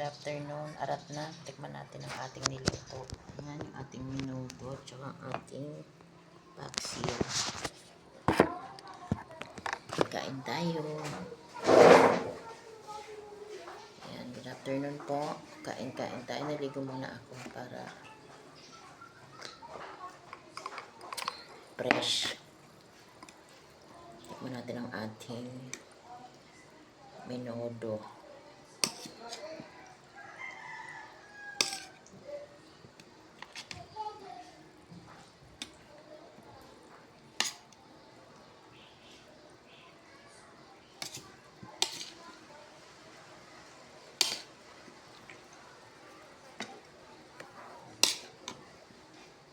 Afternoon. Arat na. Tikman natin ang ating niluto. Ayan yung ating minuto. Tsaka ang ating paksiw. Kain tayo. Ayan. Good afternoon po. Kain-kain tayo. Naligo muna ako para fresh. Tikman natin ang ating minudo.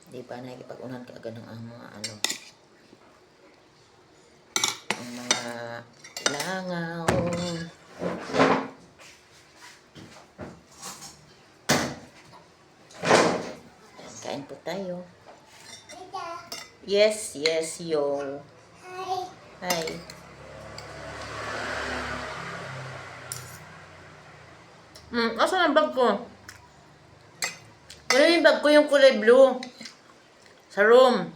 Di ba nakikipag-unahan ka agad ng ang mga ano ang mga langaw. Ayan, kain po tayo. Yes, yes, yo. Hi. Hi. Hmm, asan ang bag ko? Wala yung bag ko yung kulay blue. Sa room.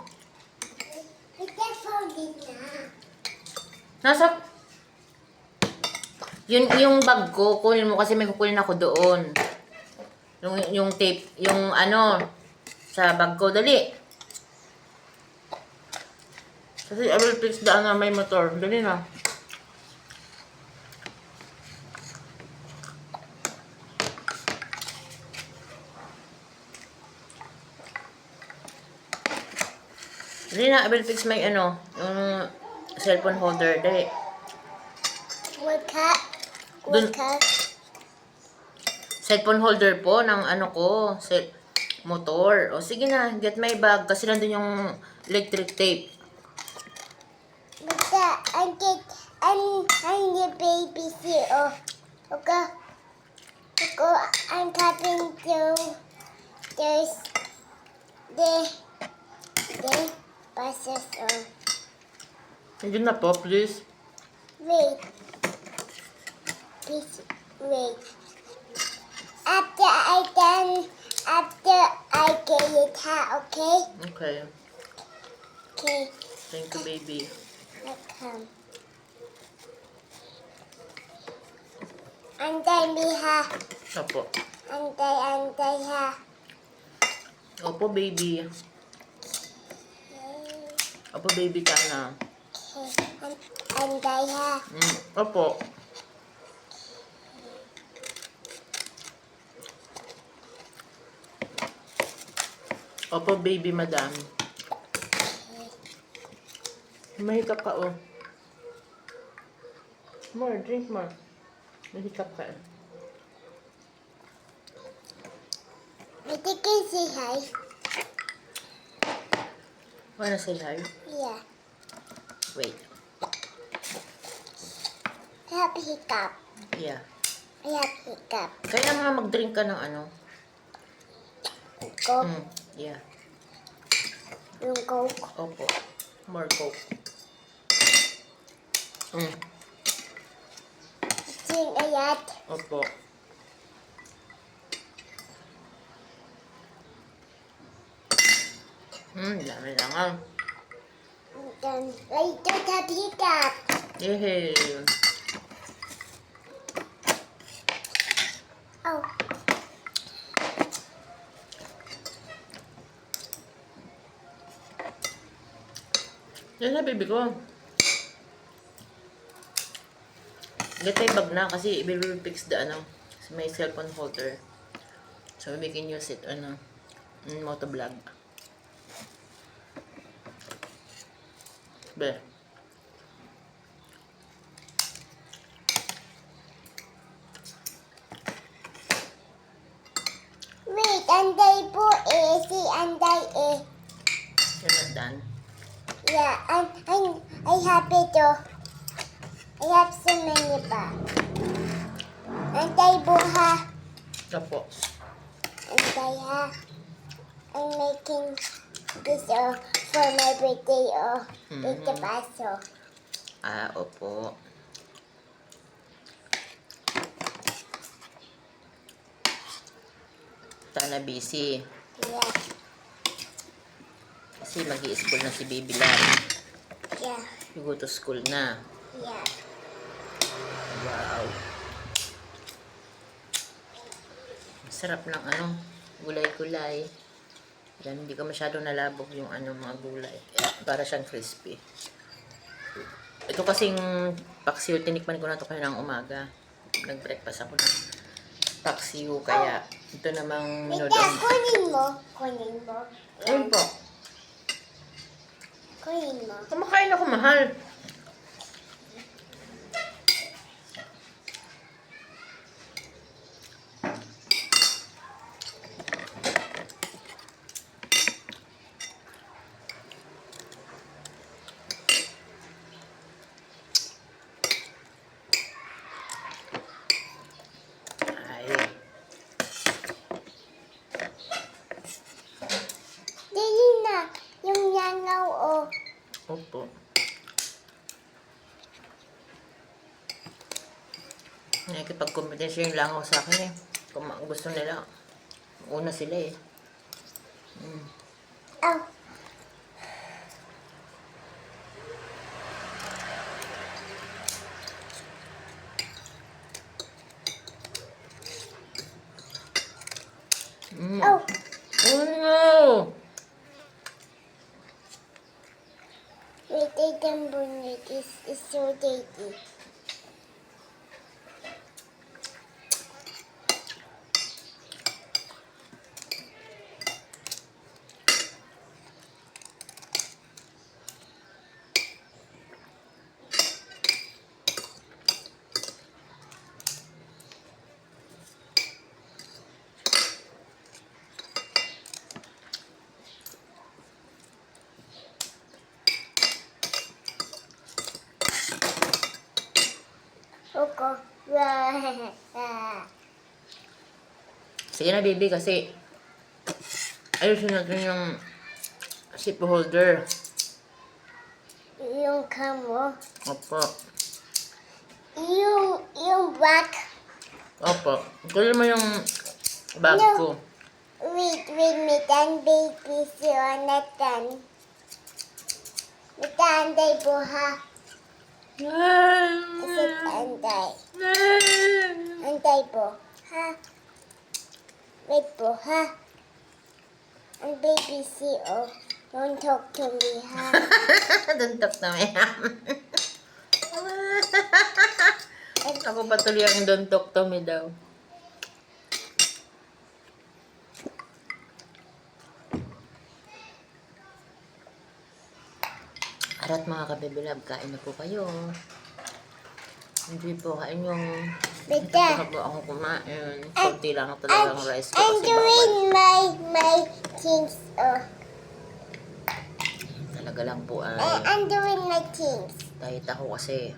Nasa... Yun, yung bag ko, kunin mo kasi may kukunin ako doon. Yung, yung tape, yung ano, sa bag ko, dali. Kasi I will fix the ano, may motor. Dali na. Dali na, I will fix my ano, yung cellphone holder. Dali. What? Dun- What cut? Cellphone holder po ng ano ko, cell motor. O sige na, get my bag kasi nandun yung electric tape. Basta, kit, ang, ang the baby CEO. Okay. Ako, ang cutting to there's the the buses of Nandiyan na po, please. wait. Please wait. After I done after I get it ha, okay? Okay. Okay. Thank you, baby. Welcome. Antay mi ha. Opo. Antay, antay ha. Opo, baby. Opo, baby ka na. Okay. An- Antay ha. Mm, opo. Opo, baby, madam. May hikap ka, oh. More, drink more. May hikap ka, eh. Ito can say hi. Wanna say hi? Yeah. Wait. I have hiccup. Yeah. I have hiccup. Kaya nga mag-drink ka ng ano? Coke. Mm, yeah. Yung coke. Opo. More coke. Mm, Sing ayat. opo. Hmm, dami lang ah. Later hiccup. Yehey. Oh. Yan na, baby ko. Get bag na kasi we will fix the ano, my cellphone holder. So we can use it ano, in motovlog. Be. Wait, anday po eh. Si anday eh. You're not done. Yeah, I'm, I'm, I have it oh. I have so many pa. Anday po ha. Opo. Anday ha. I'm making this oh, for my birthday oh. Ito Mhm. baso. Ah, opo. Tana busy. Yeah. Kasi mag school na si Baby Lam. Yeah. You go to school na. Yeah. Wow. Sarap ng ano, gulay-gulay. Yan, hindi ka masyado nalabog yung ano, mga gulay. Para siyang crispy. Ito kasing paksiw, tinikman ko na to kaya ng umaga. Nag-breakfast ako ng paksiw, kaya ito namang minodong. kunin mo. Kunin mo. Ayun po. Kunin mo. Kumakain ako, mahal. Ay, Dali na. Yung yangaw, oh. opo. Nakikipag-competition yung langaw sa akin eh. Kung gusto nila, una sila eh. Mm. Oh. Mm. Oh. Oh no! Wait, I can bring it. It's, it's so tasty. Oko. Sige na, baby, kasi ayusin natin yung zip holder. yung kamo. Opo. Yung, yung black. Opo. Kunin mo yung bag No. ko. Wait, wait, mitan baby si Onatan. Mitan day buha. Isip anday. Anday po. Ha? Wait po, ha? Ang baby si O. Don't talk to me, ha? Duntok na may Ako pa tuloy ang duntok to me daw. Arat mga kabibilab, kain na po kayo. Hindi po kain yung Bita. Po ako kumain. Kunti lang talagang rice ko I'm kasi doing bawal. my, my things, oh. Talaga lang po ay I- I'm doing my things. diet ako kasi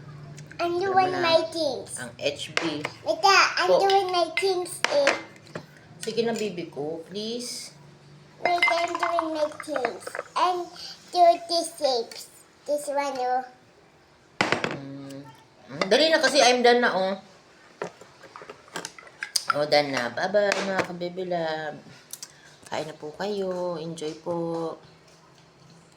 I'm doing na. my things. ang HB. Bita, I'm Po. doing my things, eh. Sige na bibi ko, please. Wait, I'm doing my things. And do these shapes. This one, oh. Mm. Dali na kasi I'm done na oh. Oh, done na. Bye-bye mga kabibilab. Kain na po kayo. Enjoy po.